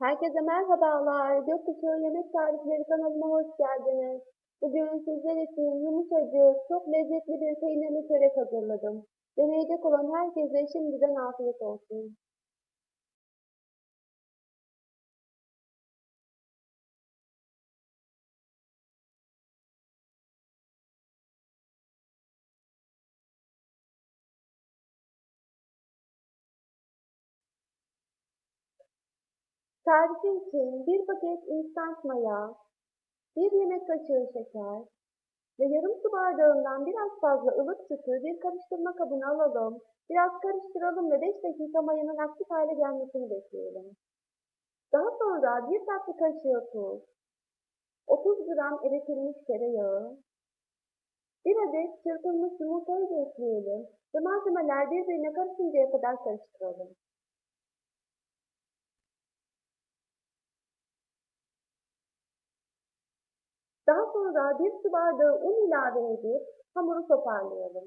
Herkese merhabalar. Gökkuşağı Yemek Tarifleri kanalıma hoş geldiniz. Bugün sizler için yumuşacık, çok lezzetli bir peynirli çörek hazırladım. Deneyecek olan herkese şimdiden afiyet olsun. Tarifi için bir paket instant maya, bir yemek kaşığı şeker ve yarım su bardağından biraz fazla ılık sütü bir karıştırma kabına alalım. Biraz karıştıralım ve 5 dakika mayanın aktif hale gelmesini bekleyelim. Daha sonra bir tatlı kaşığı tuz, 30 gram eritilmiş tereyağı, bir adet çırpılmış yumurtayı da ekleyelim ve malzemeler birbirine karışıncaya kadar karıştıralım. Daha sonra bir su bardağı un ilave edip hamuru toparlayalım.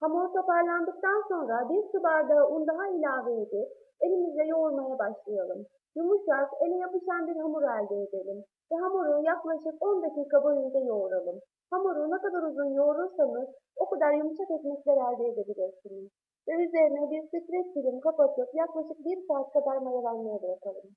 Hamur toparlandıktan sonra bir su bardağı un daha ilave edip elimizle yoğurmaya başlayalım. Yumuşak, ele yapışan bir hamur elde edelim ve hamuru yaklaşık 10 dakika boyunca yoğuralım. Hamuru ne kadar uzun yoğurursanız o kadar yumuşak ekmekler elde edebilirsiniz ve üzerine bir streç film kapatıp yaklaşık bir saat kadar mayalanmaya bırakalım.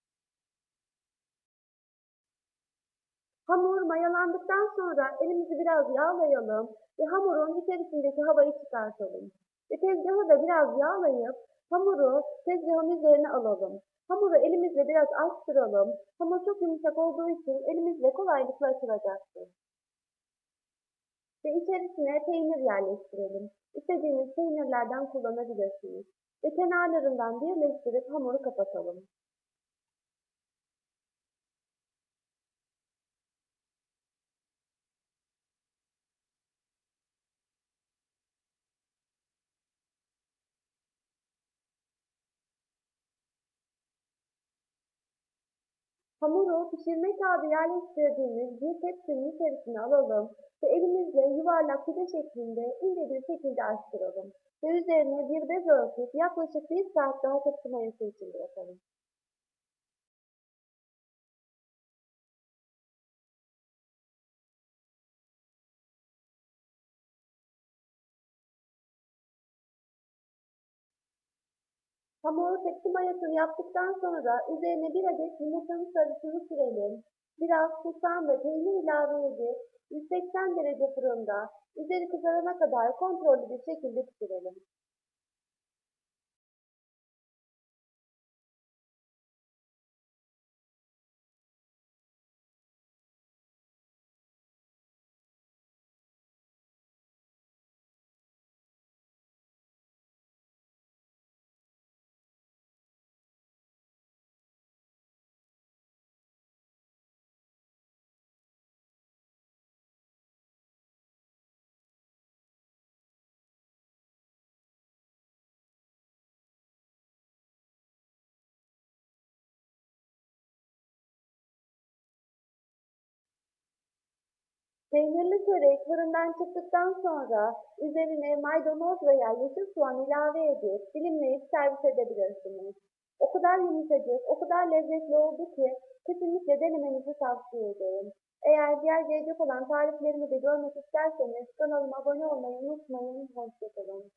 Hamur mayalandıktan sonra elimizi biraz yağlayalım ve hamurun içerisindeki havayı çıkartalım. Ve tezgahı da biraz yağlayıp hamuru tezgahın üzerine alalım. Hamuru elimizle biraz açtıralım. Hamur çok yumuşak olduğu için elimizle kolaylıkla açılacaktır. Ve içerisine peynir yerleştirelim. İstediğiniz peynirlerden kullanabilirsiniz. Ve kenarlarından birleştirip hamuru kapatalım. Hamuru pişirme kağıdı yerleştirdiğimiz bir tepsinin içerisine alalım ve elimizle yuvarlak pide şeklinde ince bir şekilde açtıralım. Ve üzerine bir bez örtüp yaklaşık bir saat daha tepsi için bırakalım. Hamuru tepsi mayasını yaptıktan sonra üzerine bir adet yumurtanın sarısını sürelim. Biraz susam ve peynir ilave edip 180 derece fırında üzeri kızarana kadar kontrollü bir şekilde pişirelim. Peynirli çörek fırından çıktıktan sonra üzerine maydanoz veya yeşil soğan ilave edip dilimleyip servis edebilirsiniz. O kadar yumuşacık, o kadar lezzetli oldu ki kesinlikle denemenizi tavsiye ederim. Eğer diğer gelecek olan tariflerimi de görmek isterseniz kanalıma abone olmayı unutmayın. Hoşçakalın.